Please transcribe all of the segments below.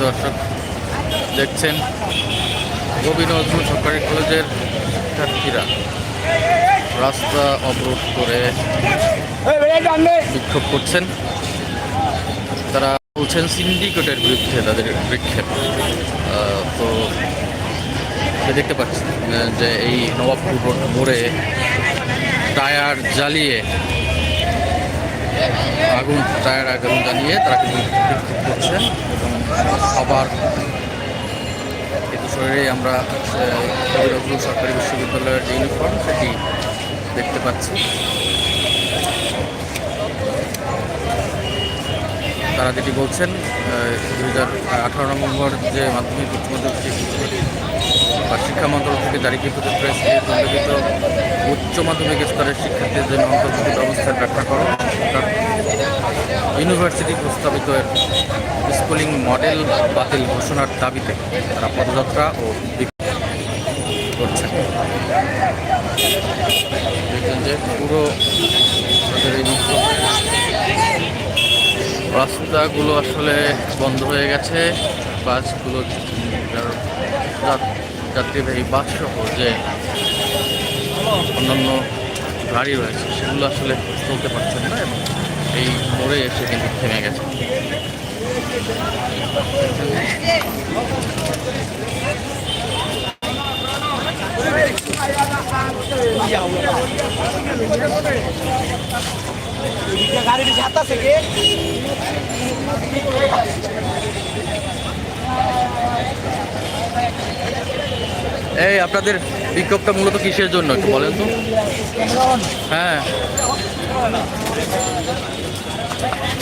দর্শক দেখছেন রবি নজরুল সরকারি কলেজের শিক্ষার্থীরা রাস্তা অবরোধ করে বিক্ষোভ করছেন। তারা বলছেন সিন্ডিকেটের বিরুদ্ধে তাদের বিক্ষেপ তো দেখতে পাচ্ছি যে এই নবাবপুর মোড়ে টায়ার জ্বালিয়ে আগুন টায়ার আগুন জ্বালিয়ে তারা কিন্তু করছেন এবং আবার শরীরে আমরা আহ, কবি নজরুল সরকারি বিশ্ববিদ্যালয়ের যে ইউনিফর্ম সেটি দেখতে পাচ্ছি। তারা যেটি বলছেন দুই হাজার আঠারো নম্বর যে মাধ্যমিক উচ্চ মাধ্যমিক বা শিক্ষা মন্ত্রক থেকে জারিকৃত প্রেস উল্লেখিত উচ্চ মাধ্যমিক স্তরের শিক্ষার্থীদের জন্য অন্তর্ভুক্ত ব্যবস্থার ব্যাখ্যা করো। ইউনিভার্সিটি প্রস্তাবিত স্কুলিং মডেল বাতিল ঘোষণার দাবিতে তারা পদযাত্রা ও দেখছেন যে পুরো রাস্তাগুলো আসলে বন্ধ হয়ে গেছে। বাসগুলো যাত- যাত্রীবাহী বাস সহ যে অন্যান্য গাড়ি রয়েছে, সেগুলো আসলে চলতে পারছে না এবং এই মোড়ে এসে কিন্তু থেমে গেছে। এই, আপনাদের বিক্ষোভটা মূলত কিসের জন্য একটু বলেন তো। হ্যাঁ সাংবাদিক সমিতি না হয় কাটছে আর কাটছে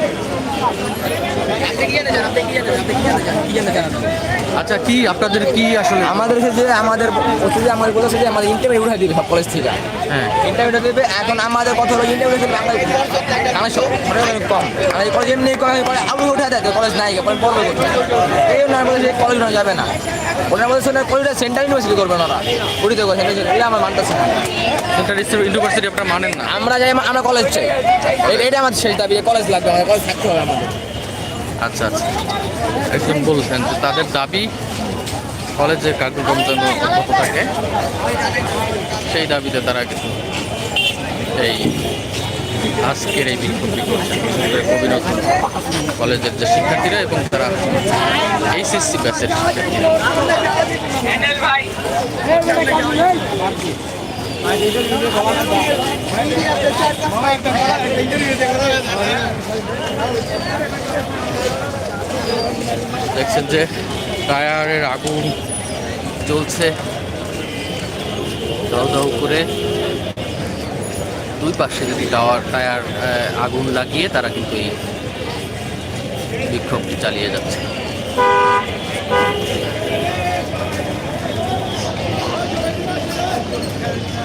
আচ্ছা কি আপনাদের কি আসলে? আমাদের যে আমাদের হচ্ছে যে আমাদের কথা যে আমাদের ইন্টারভিউ উঠাই দিবে সব কলেজ থেকে। হ্যাঁ। ইন্টারভিউটা দেবে এখন আমাদের কথা হলো ইন্টারভিউ দেবে আমরা আমরা সব অনেক কম। আর এই কলেজ এমনি কলেজ আলু উঠে দেয় কলেজ নাই পরে পড়বে এই জন্য কলেজ না যাবে না। ওনারা বলছে না কলেজটা সেন্ট্রাল ইউনিভার্সিটি করবে না ওরা? উড়িতে সেন্ট্রাল এটা আমার মানতেছে না। সেন্ট্রাল ইউনিভার্সিটি আপনারা মানেন না। আমরা যাই আমরা কলেজ চাই এইটা আমাদের শেষ দাবি কলেজ লাগবে আমাদের কলেজ থাকতে হবে আমাদের। আচ্ছা আচ্ছা। একজন বলছেন যে তাদের দাবি কলেজের কার্যক্রম যেন অব্যাহত থাকে সেই দাবিতে তারা কিন্তু এই আজকের এই বিক্ষোভটি করছেন বিশেষ করে কবি নজরুল কলেজের যে শিক্ষার্থীরা এবং তারা এইচএসসি ব্যাচের দেখছেন যে টায়ারের আগুন জ্বলছে। দাউ দাউ করে দুই পাশে যদি টাওয়ার টায়ার আগুন লাগিয়ে তারা কিন্তু এই বিক্ষোভটি চালিয়ে যাচ্ছে।